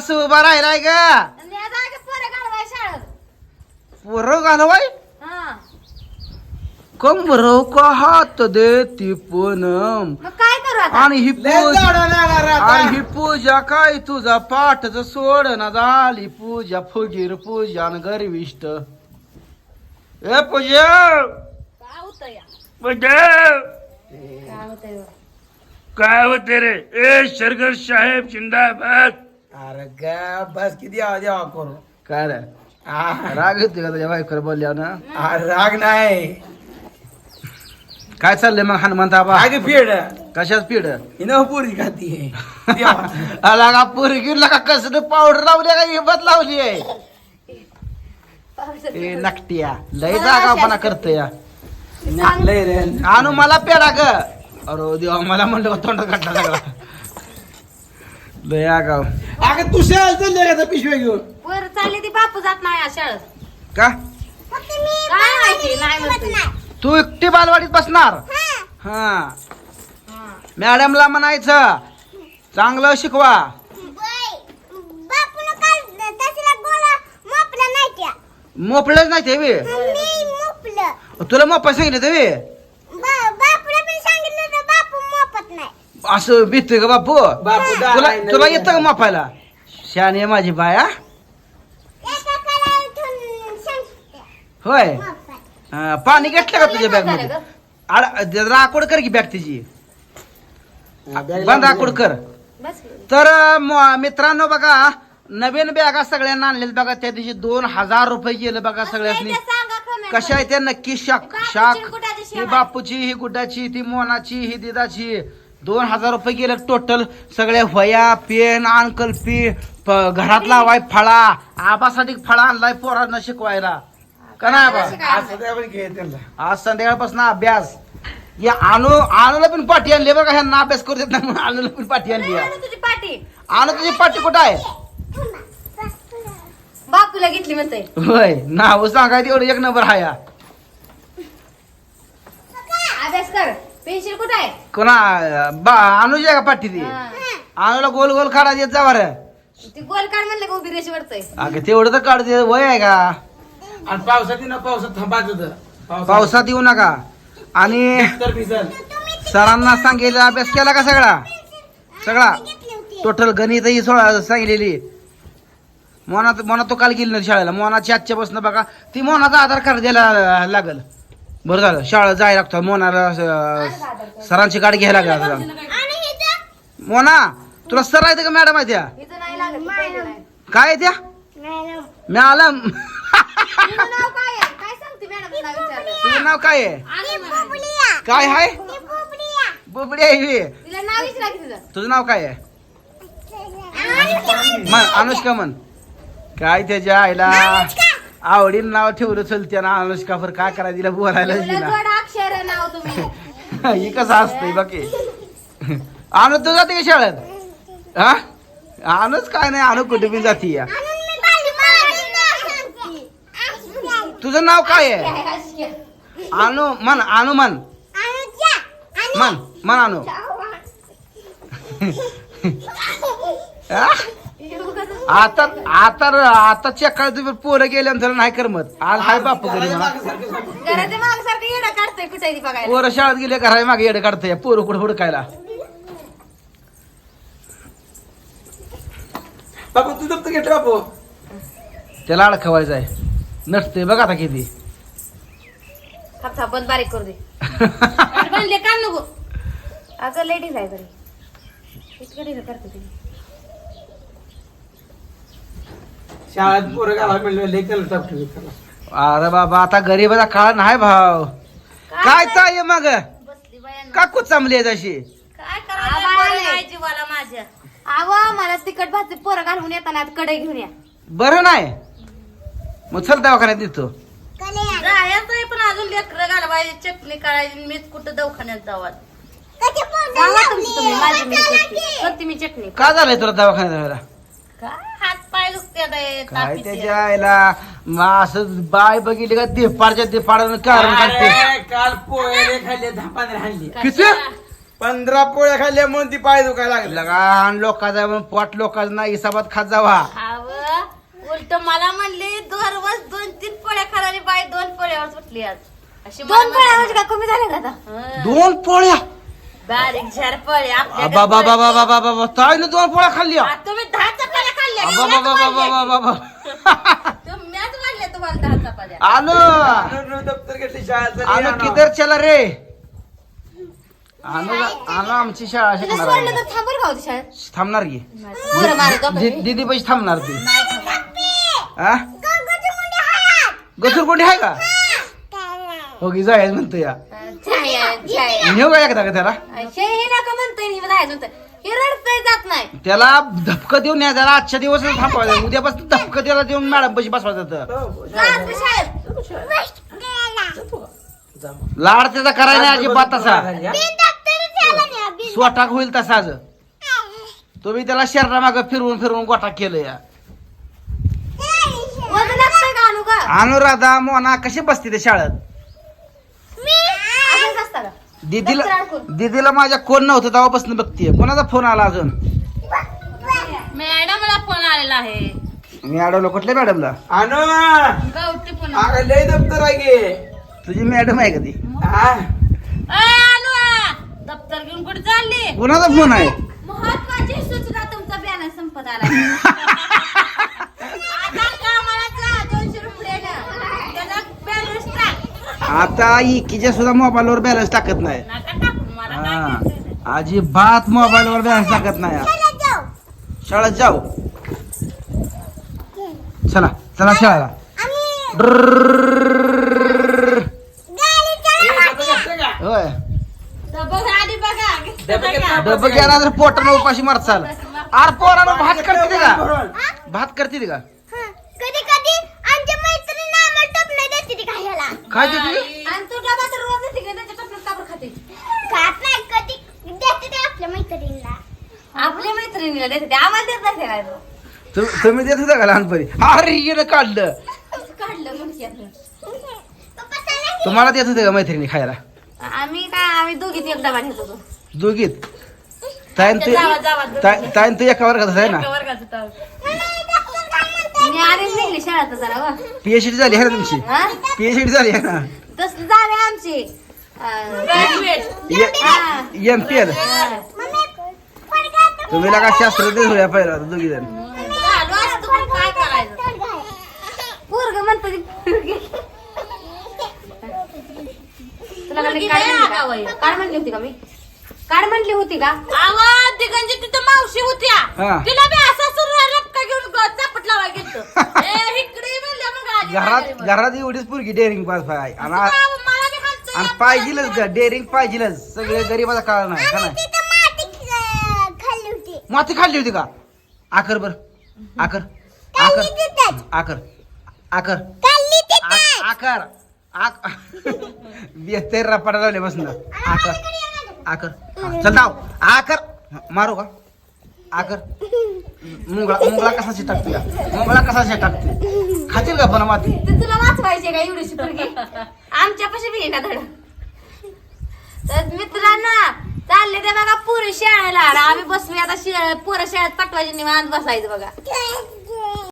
असं उभा राहिलाय जागी पोरं घालवाय शाळेत. पोरं घालवाय? हा. कंबर का हात देती पूनम. मग काय करू आता? आणि ही पूजा आणि. ही पूजा काय? तुझा पाठच सोड ना झाली पूजा फुगीर पूजा न गर्विष्ट ए पूजा! काय होतं या? पूजा! काय होतंय बा? काय होते रे? ए शरगर साहेब जिंदाबाद. अरे गा बस किती आवाज यावा करू? काय रे? आ, राग येते का तुझ्या बायकोला बोलल्या ना? आ, राग नाही. काय चाललंय मग हनुमंत आबा? राग फेड कशाच पिढ हिनं पुरी खाती आला का पोरगीला का कसं पावडर लावली का? हिंमत लावली आहे. ए नकटिया. लय जागापणा करतोय या. लय रे. आणू मला पेडा ग. अरे देवा मला म्हणलं का तोंडात काढला सगळा लय आगाव. अगं तू शाळेत चालले का पिशव्या घेऊन. वर चालली ती बापू जात नाही शाळेत. का? काय माहिती नाही म्हणते. तू एकटी बालवाडीत बसणार? हा. मॅडमला म्हणायचं चांगलं शिकवा. मोपळच नाही ते. तुला मोपा सांगितलं ते बे. असं भीतोय का बापू? बापू तुला तुला. येतं का मोपायला? शान आहे माझी बाया होय. हा, पाणी घेतलं का तुझ्या बॅगमध्ये? आड- राकोड कर की बॅग तिची. बंद राकोड कर. बस तर म- मित्रांनो बघा नवीन बॅगा सगळ्यांना आणलेल्या बघा. त्या दिवशी दोन हजार रुपये गेले बघा सगळ्यांनी. कशा आहे त्या? नक्की शाक शाक. ही. बापूची ही गुड्डाची ती मोनाची ही दिदाची. दोन हजार रुपये गेले टोटल. सगळ्या वया पेन अंकल्पी प- घरात लावाय फळा आबासाठी फळा आणलाय पोरांना शिकवायला. का नाही आबा? घे त्यांना. आज संध्याकाळपासून अभ्यास. या आणू आणूला पण पाठी आणली बघा ह्यांना अभ्यास करू देत नाही म्हणून आणूला पण पाठी आणली नाही तुझी पाठी. आणू तुझी पाठी कुठं आहे? बापूला घेतली म्हणते होय नाव सांगाय तेवढं एक नंबर हा या अभ्यास कर पेन्सिल कुठे आहे? कोणा बा अनुज आहे का पाठी ती. आणूला गोल गोल काढा देत जा बरं. ती गोल काढ म्हणलं का उभी रेषे वरतय अगं तेवढं तर काढ दे वय आहे का? आणि पावसात ना पावसात थांबायचं होतं. पावसात येऊ नका. आणि तर भिजल. सरांना सांगितलं अभ्यास केला का सगळा? सगळा? टोटल गणित ही सोळा सांगितलेली. मोना मोना तो काल गेली नाही शाळेला. मोनाची आजच्या पासून बघा ती मोनाचा आधार कार्ड द्यायला लागल. बरं झालं. शाळा जायला लागतो. मोनाला अं, सरांची गाडी घ्यायला लागल मोना तुला सर आहे का मॅडम आहे त्या इथं नाही लागत ती पहिली नाही. काय आहे त्या मॅडम. तुझं नाव काय आहे? काय सांगते मॅडम तुला विचारलं तुझं नाव काय आहे. काय आहे? बुबडी आहे ही. तिला नाव विचारा की तुझं. तुझं नाव काय आहे? मन अनुष्का. मन काय त्याच्या आईला? आवडीन नाव ठेवलं चलते ना अनुष्का फर काय करायला तिला बोलायला दिला. अक्षर नाव तुम्ही. ही कसं असतंय बाकी आणू तू जाते का शाळेत? हा? आणूच काय नाही आणू कुठे बी जाते या तुझं नाव काय आहे? आणू मन आणू मन मन मन आणू? आता आता आता चेक तुम्ही पोरं गेल्यानंतर नाही करमत. आज हाय बापू घराच्या मागसारखं काढतोय बघायला? पोरं शाळेत गेले घरा मागे येडे काढतंय. पोरं कुठं हुडकायला? बापू तू दप्तर घेतलं बापू? त्याला अडकवायचं आहे. नसते बघा आता किती. बंद बारीक करू दे. बनले का नको. अगं लेडीज आहे तरी. इतकं करते ती. शाळेत पोरं घाला म्हणलं लय टाकतो अरे बाबा आता गरीबाचा काळ नाही भाव काय ताय मग? बसली बायांना. का कुचांबली आहे तशी. काय जीवाला माझ्या. मला तिकट भाजी पोरं घालून येताना कडे घेऊन या. बरं नाही. मग चल दवाखान्यात देतो. जायचंय पण अजून लेकरं घालवायची चटणी करायची मीच कुठं दवाखान्यात जावा. सांगा तुमची तुम्ही माझी मी करते करते मी चटणी. का झालंय तुला दवाखान्यात जायला? काय? हात पाय दुखते काय त्याच्या आईला मग असं बाय बघितली का? देपारच्या देपाडानं कारण काढते अरे, काल पोहे खाल्ले दहा पंधरा किती? पंधरा पोळ्या खाल्ल्यामुळे ती पाय दुखायला लागला. लगा लोकांचा मग पोट लोकांचा नाही हिसाबात खात जावा. उलट मला म्हणली दररोज दोन तीन पोळ्या खाणारी बाई दोन पोळ्यावर सुटली आज. अशी मला दोन पोळ्या म्हणते. काय कमी झाले का आता? हं. दोन पोळ्या? बारीक झार पोळ्या बाबा बाबा बाबा बाबा बाबा ताईनं दोन पोळ्या खाल्ल्या. आ, तुम्ही दहा चपात्या खाल्ल्या? बाबा एवढ्याच बाबा बाबा वाढल्या. बाबा. तुम्हीच वाढल्या तुम्हाला दहा चपात्या. आलो. दप्तर घेतली आलो किधर चला रे? आलो आलो आमची शाळा तिला शिकणार सोडलं आहे. तर थांबल का होती शाळेत थांबणार की? दीदी पैसे थांबणार ती. आ? गचुरकोंडी आहे का? हो. की जायचं म्हणतो या. नेऊ का एकदा का त्याला? हे नका म्हणतोय हे रडतंय जात नाही. त्याला धपकं देऊन या त्याला आजच्या दिवस थांबवायचं उद्यापासून धपकं त्याला देऊन मॅडम पैसे बसवायचं तर जात शाळेत लाड त्याचा करायला नाही अजिबात तसा. स्वटाक होईल तसाच तुम्ही त्याला शरीरा माग फिरवून फिरवून गोटा केलं या वजन का अनुराधा मोना कशी बसते ते शाळेत? दीदीला. दीदीला माझ्या कोण नव्हतं तेव्हापासून बघतीये. कोणाचा फोन आला अजून? मॅडमला फोन आलेला आहे. मी अडवलं कुठल्या मॅडमला? आणू गावठी फोन अगं लय दप्तर आहे गे तुझी मॅडम आहे का ती? हा? दप्तर घेऊन कुठे चालली? कोणाचा फोन आहे? महत्वाची सूचना तुमचा बॅलन्स संपत आला आता कामाला जा दोनशे रुपयानं त्याचा बॅलन्स टाक आता इकीच्या सुद्धा मोबाईलवर बॅलन्स टाकत नाही. नका टाकू मला काय हा. अजिबात मोबाईलवर बॅलन्स टाकत नाही. शाळेत जाऊ. चला चला शाळेला. हे? होय. डबं घ्यायला तर पोटानं उपाशी मारचाल अरे पोरानं भात करते का. भात करते का कधी कधी आमच्या मैत्रिणींना आम्हाला टोपलं देते ती खायला काय देते आणि तू डबा तर रोज येते का त्याच्या टोपल्यात काबर खाते. खात नाही कधी. देते ते आपल्या मैत्रिणीला. आपल्या मैत्रिणीला देते ते आम्हाला देत नाही काय तो? तु- तुम्ही देत होता का लहानपणी? अरे येणं काढलं. काढलं मुंडक्यातनं. पप्पा चला तुम्हाला देत होते का मैत्रिणी खायला? आम्ही काय आम्ही दोघीत एक डबा घेत होतो. दोघीत? ताईन तू जावा, जावा, दोघी. ताई- ताईन तू एका वर्गात आहे ना? एका वर्गाचं तर. मी आधीच निघली शाळेत जरा व. पीएचडी झाली आहे ना तुमची हा पीएचडी झाली आहे ना तसं झाले आमची अं. हा. एम पी एल हा. तुम्ही लगा शास्त्रज्ञ होया पहिला दोघी जण काय करायचं पोरगं म्हणतं ती पोरगी. तुला काय पोरगी काढ लय म्हणली आगाऊ आहे. का? काढ म्हणली होती का मी काढ म्हणली होती का आवाज दिगंजी तिथं मावशी होत्या हा. तिला बी असा सुरू रपका घेऊन ग- चापट लावा गेलतो ए, इकडे म्हणलं मग आली घरात. घरात एवढीच पुरगी डेअरिंग पास आहे आणि आणि पाहिजेलच का डेअरिंग पाहिजेलच. सगळे गरीबाचा काळ नाही का नाही? माती खाल्ली होती. का? आकर बर. आकर. आकर. आकर. आकर. आ- आकर. आक बेहतर रपाटा लावले बसून. आकर. आकर. हा, चल धाव आकर. मारू का? आकर. मुंगळा मुंगळा कसा टाकते का मुंगळा कसा टाकते खातील का पण माती? ते तुला वाचवायचे का एवढीशी पोरगी? आमच्यापाशी बी ना धड. तर मित्रांनो चालले ते बघा पुरी शाळेला. आम्ही बसूया आता शे- पोरं शाळेत पाठवायची निवांत बसायचं बघा.